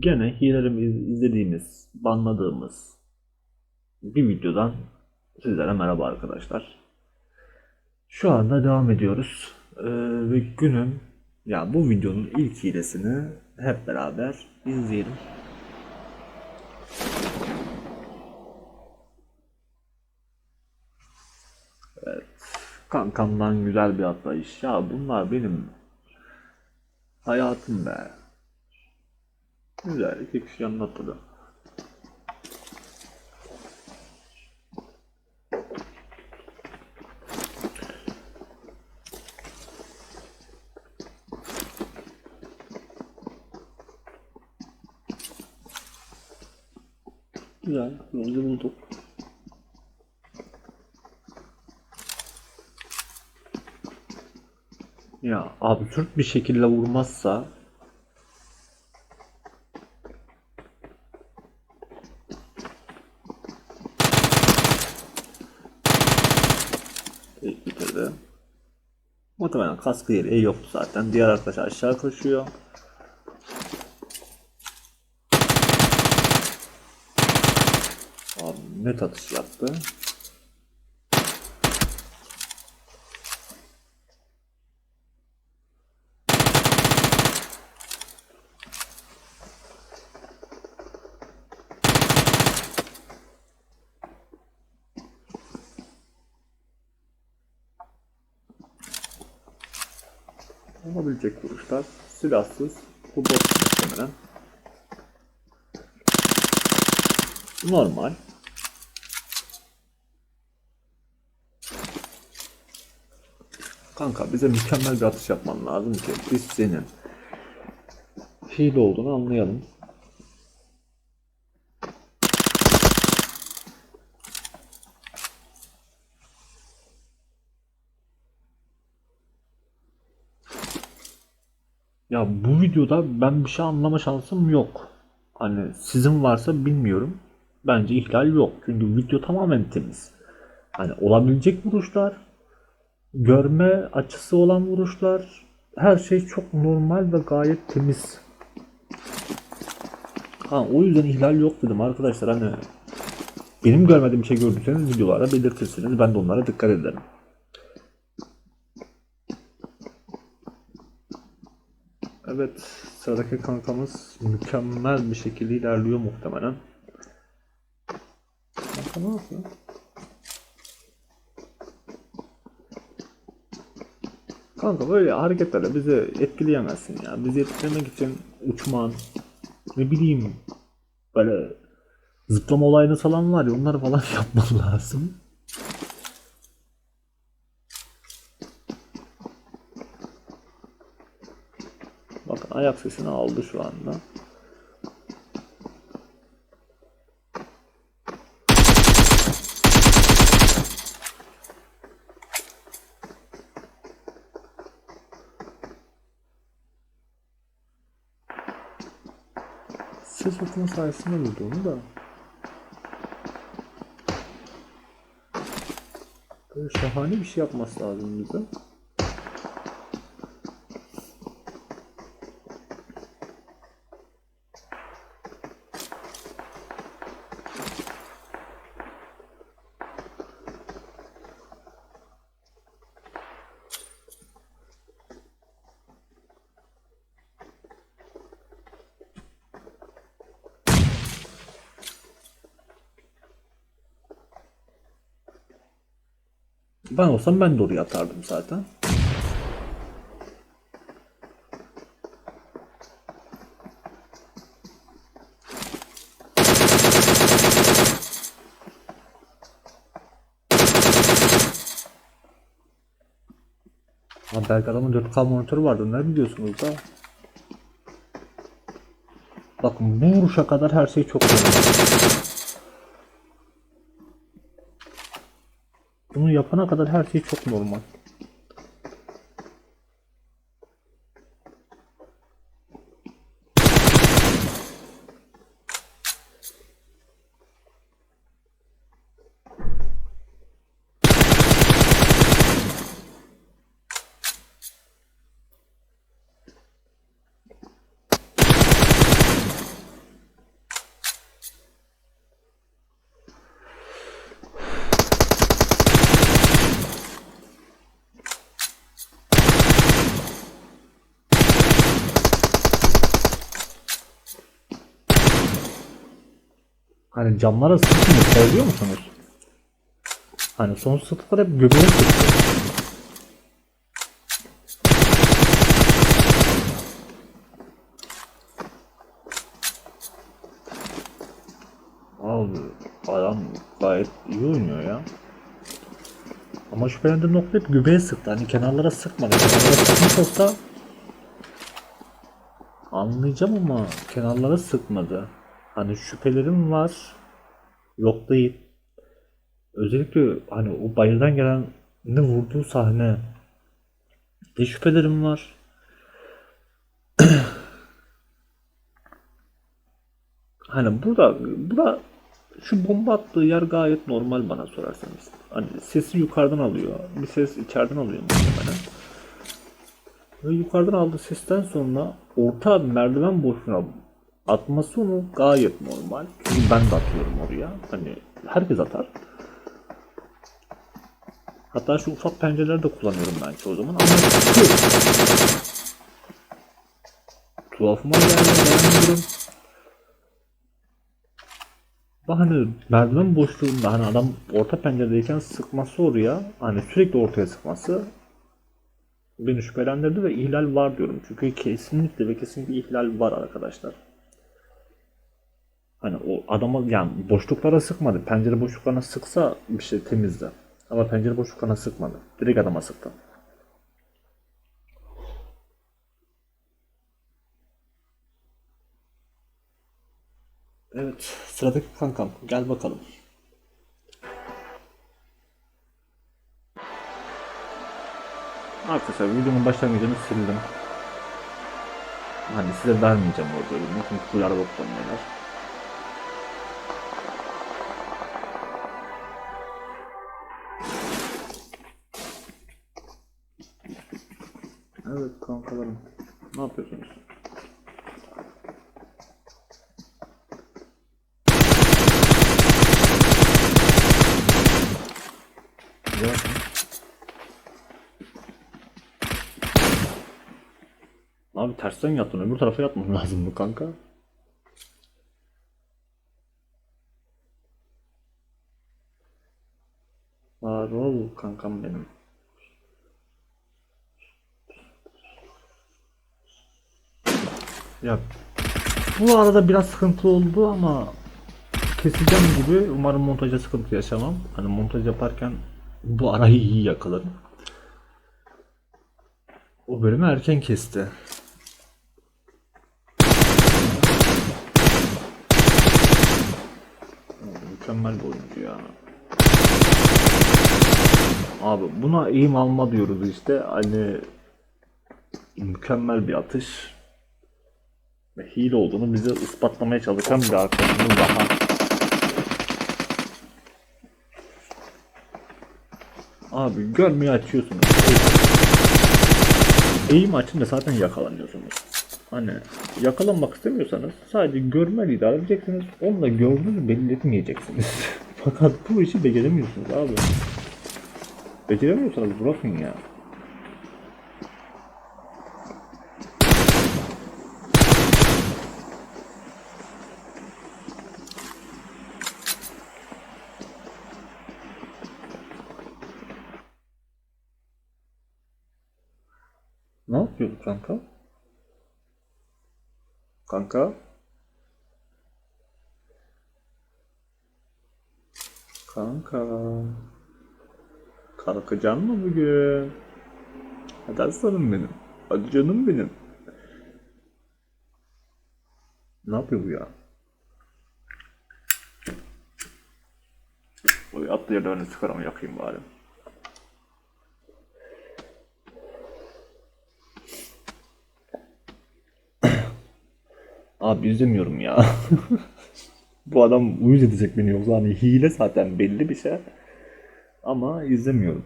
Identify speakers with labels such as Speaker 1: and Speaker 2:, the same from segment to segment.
Speaker 1: gene hilelerimiz izlediğimiz, banladığımız bir videodan sizlere merhaba arkadaşlar. Şu anda devam ediyoruz. Ee, ve günün ya bu videonun ilk hilesini hep beraber izleyelim. Evet. Kankamdan güzel bir atlayış. Ya bunlar benim hayatım be. Güzel. iki kişi yanına atladı. Güzel. Yolcu bulduk. Ya absürt bir şekilde vurmazsa İlk bitirdi. Muhtemelen kaskı yeri yok zaten. Diğer arkadaş aşağı koşuyor. Abi net atış yaptı. Olabilecek vuruşlar. Silahsız. Bu bot muhtemelen. Normal. Kanka bize mükemmel bir atış yapman lazım ki biz senin hile olduğunu anlayalım. Ya bu videoda ben bir şey anlama şansım yok. Hani sizin varsa bilmiyorum. Bence ihlal yok. Çünkü video tamamen temiz. Hani olabilecek vuruşlar, görme açısı olan vuruşlar, her şey çok normal ve gayet temiz. Ha, o yüzden ihlal yok dedim arkadaşlar hani benim görmediğim şey gördüyseniz videolara belirtirsiniz. Ben de onlara dikkat ederim. Evet, sıradaki kankamız mükemmel bir şekilde ilerliyor muhtemelen. Kanka yapıyor? Kanka böyle hareketlerle bizi etkileyemezsin ya. Bizi etkilemek için uçman, ne bileyim böyle zıplama olayını falan var ya onları falan yapman lazım. Bakın ayak sesini aldı şu anda. Ses okuma sayesinde vurdu onu da. Böyle şahane bir şey yapması lazım bize. Ben olsam ben de oraya atardım zaten. Abi belki adamın 4K monitörü vardı. Ne biliyorsunuz da? Bakın bu vuruşa kadar her şey çok normal. Bunu yapana kadar her şey çok normal. Hani camlara sıkmıyor. Seviyor musunuz? Hani son sıktıklar hep göbeğe sıkıyor. Abi adam gayet iyi oynuyor ya. Ama şüphelendiğim nokta hep göbeğe sıktı. Hani kenarlara sıkmadı. Kenarlara sıkmış olsa anlayacağım ama kenarlara sıkmadı. Hani şüphelerim var. Yok değil. Özellikle hani o bayırdan gelen ne vurduğu sahne ne şüphelerim var. Hani burada burada şu bomba attığı yer gayet normal bana sorarsanız. Hani sesi yukarıdan alıyor. Bir ses içeriden alıyor muhtemelen. Ve yukarıdan aldığı sesten sonra orta merdiven boşluğuna atması onu gayet normal. Çünkü ben de atıyorum oraya. Hani herkes atar. Hatta şu ufak pencereleri de kullanıyorum ben çoğu zaman ama. Tuhafıma geldi beğenmiyorum. Bak hani merdiven boşluğunda hani adam orta penceredeyken sıkması oraya hani sürekli ortaya sıkması beni şüphelendirdi ve ihlal var diyorum. Çünkü kesinlikle ve kesinlikle ihlal var arkadaşlar. Hani o adama yani boşluklara sıkmadı. Pencere boşluklarına sıksa bir şey temizdi. Ama pencere boşluklarına sıkmadı. Direkt adama sıktı. Evet, sıradaki kankam. Gel bakalım. Arkadaşlar videonun başlangıcını sildim. Hani size vermeyeceğim o bölümü çünkü bu araba kullanıyorlar. Yapıyorsunuz? Güzel. Abi tersten yattın. Öbür tarafa yatman lazım bu kanka. Var ol kankam benim. Ya bu arada biraz sıkıntı oldu ama keseceğim gibi umarım montaja sıkıntı yaşamam. Hani montaj yaparken bu arayı iyi yakalarım. O bölümü erken kesti. Mükemmel bir oyuncu ya. Abi buna eğim alma diyoruz işte. Hani mükemmel bir atış. Ve hile olduğunu bize ispatlamaya çalışan bir arkadaşımız daha. Abi görmeyi açıyorsunuz. Eğim açınca zaten yakalanıyorsunuz. Hani yakalanmak istemiyorsanız sadece görmeyle idare edeceksiniz. Onunla gördüğünüzü belli etmeyeceksiniz. Fakat bu işi beceremiyorsunuz abi. Beceremiyorsanız bırakın ya. Ne yapıyorsun kanka? Kanka? Kanka. Kalkacaksın mı bugün? Hadi aslanım benim. Hadi canım benim. Ne yapıyor bu ya? Oy atlı yerlerini çıkaramı yakayım bari. Abi izlemiyorum ya. Bu adam uyuz edecek beni yoksa hani hile zaten belli bir şey. Ama izlemiyorum.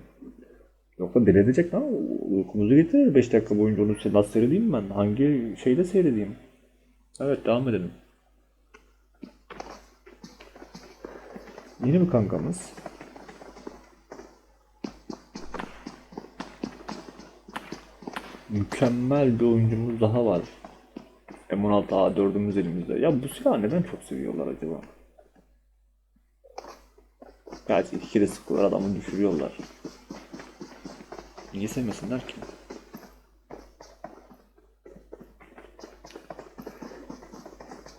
Speaker 1: Yoksa deli edecek lan. Uykumuzu getirir 5 dakika boyunca onu nasıl seyredeyim ben? Hangi şeyde seyredeyim? Evet devam edelim. Yeni bir kankamız. Mükemmel bir oyuncumuz daha var. M16A4'ümüz elimizde. Ya bu silahı neden çok seviyorlar acaba? Gerçi iki kere sıkıyorlar adamı düşürüyorlar. Niye sevmesinler ki?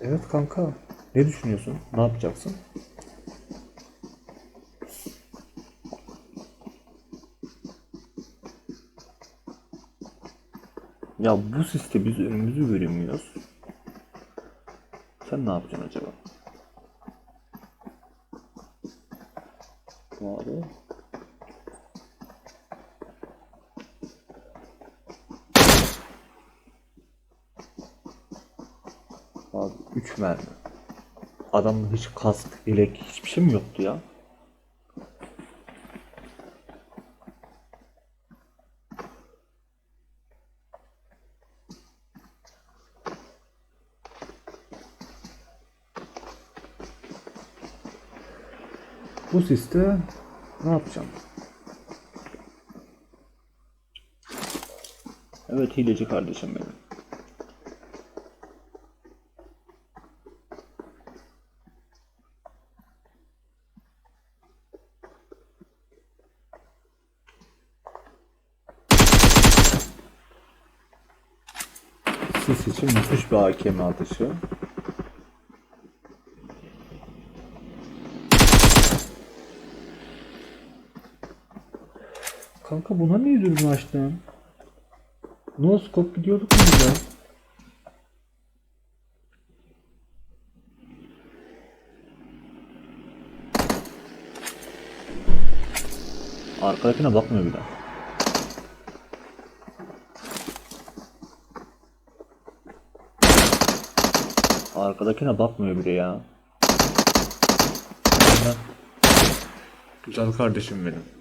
Speaker 1: Evet kanka. Ne düşünüyorsun? Ne yapacaksın? Ya bu siste biz önümüzü göremiyoruz. Sen ne yapacaksın acaba? Abi. Abi 3 mermi. Adamın hiç kask, yelek hiçbir şey mi yoktu ya? Siste ne yapacağım? Evet hileci kardeşim benim. Sis için müthiş bir AKM atışı. Kanka buna niye dürbün açtın? No scope gidiyorduk mu biz ya? Arkadakine bakmıyor bir daha. Arkadakine bakmıyor bile ya. Güzel kardeşim benim.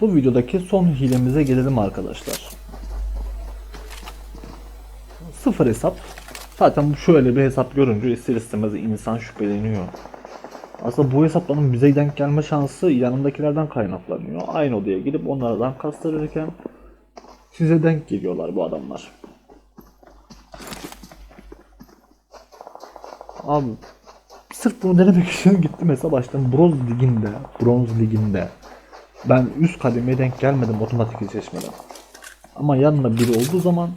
Speaker 1: Bu videodaki son hilemize gelelim arkadaşlar. Sıfır hesap. Zaten şöyle bir hesap görünce ister istemez insan şüpheleniyor. Aslında bu hesapların bize denk gelme şansı yanındakilerden kaynaklanıyor. Aynı odaya gidip onlardan kastırırken size denk geliyorlar bu adamlar. Abi sırf bunu denemek için gittim hesap açtım. Bronz liginde, bronz liginde. Ben üst kademeye denk gelmedim otomatik seçmeden. Ama yanında biri olduğu zaman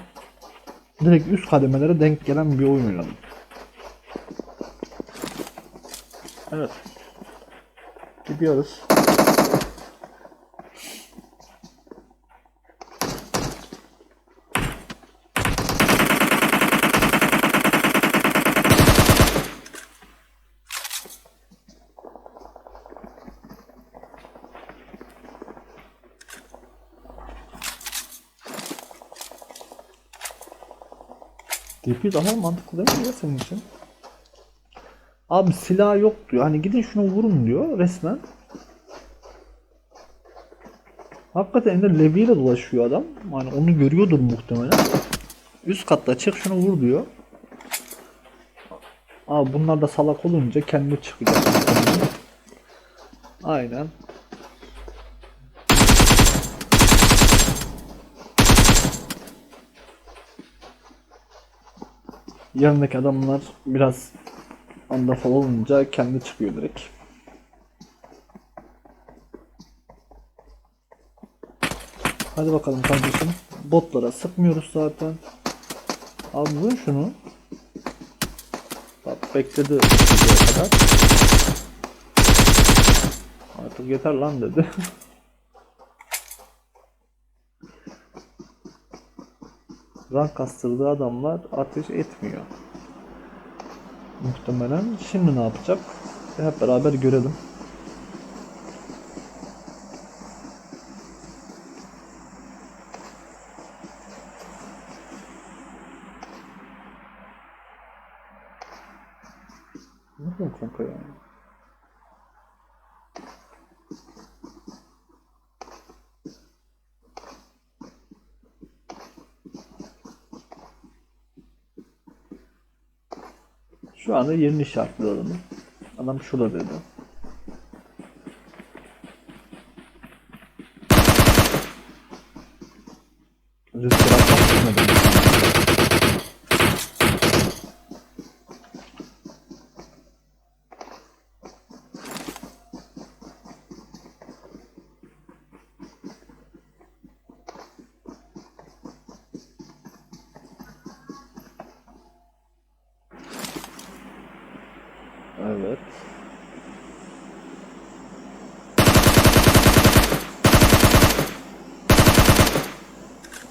Speaker 1: direkt üst kademelere denk gelen bir oyun oynadım. Evet. Gidiyoruz. DP daha mantıklı değil mi ya senin için? Abi silah yok diyor. Hani gidin şunu vurun diyor resmen. Hakikaten elinde leviyle dolaşıyor adam. Hani onu görüyordur muhtemelen. Üst katta çık şunu vur diyor. Abi bunlar da salak olunca kendi çıkacak. Aynen. Yanındaki adamlar biraz anda falan olunca kendi çıkıyor direkt. Hadi bakalım kardeşim. Botlara sıkmıyoruz zaten. Abi vur şunu. Bak bekledi kadar. Artık yeter lan dedi. Rank kastırdığı adamlar ateş etmiyor. Muhtemelen. Şimdi ne yapacak? Hep beraber görelim. Ne yapıyorsun kanka ya? Şu anda yerini işaretliyor adamı. Adam şurada dedi.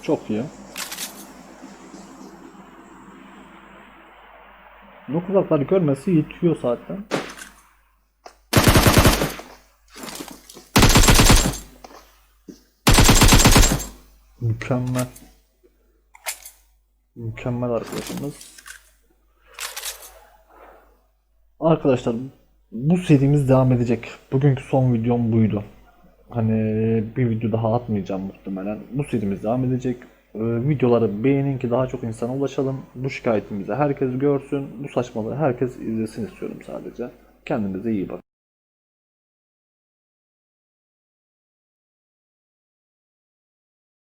Speaker 1: Çok iyi. Nok uzakları görmesi yetiyor zaten. Mükemmel. Mükemmel arkadaşımız. Arkadaşlar bu serimiz devam edecek. Bugünkü son videom buydu. Hani bir video daha atmayacağım muhtemelen. Bu serimiz devam edecek. Ee, videoları beğenin ki daha çok insana ulaşalım. Bu şikayetimizi herkes görsün. Bu saçmalığı herkes izlesin istiyorum sadece. Kendinize iyi bakın.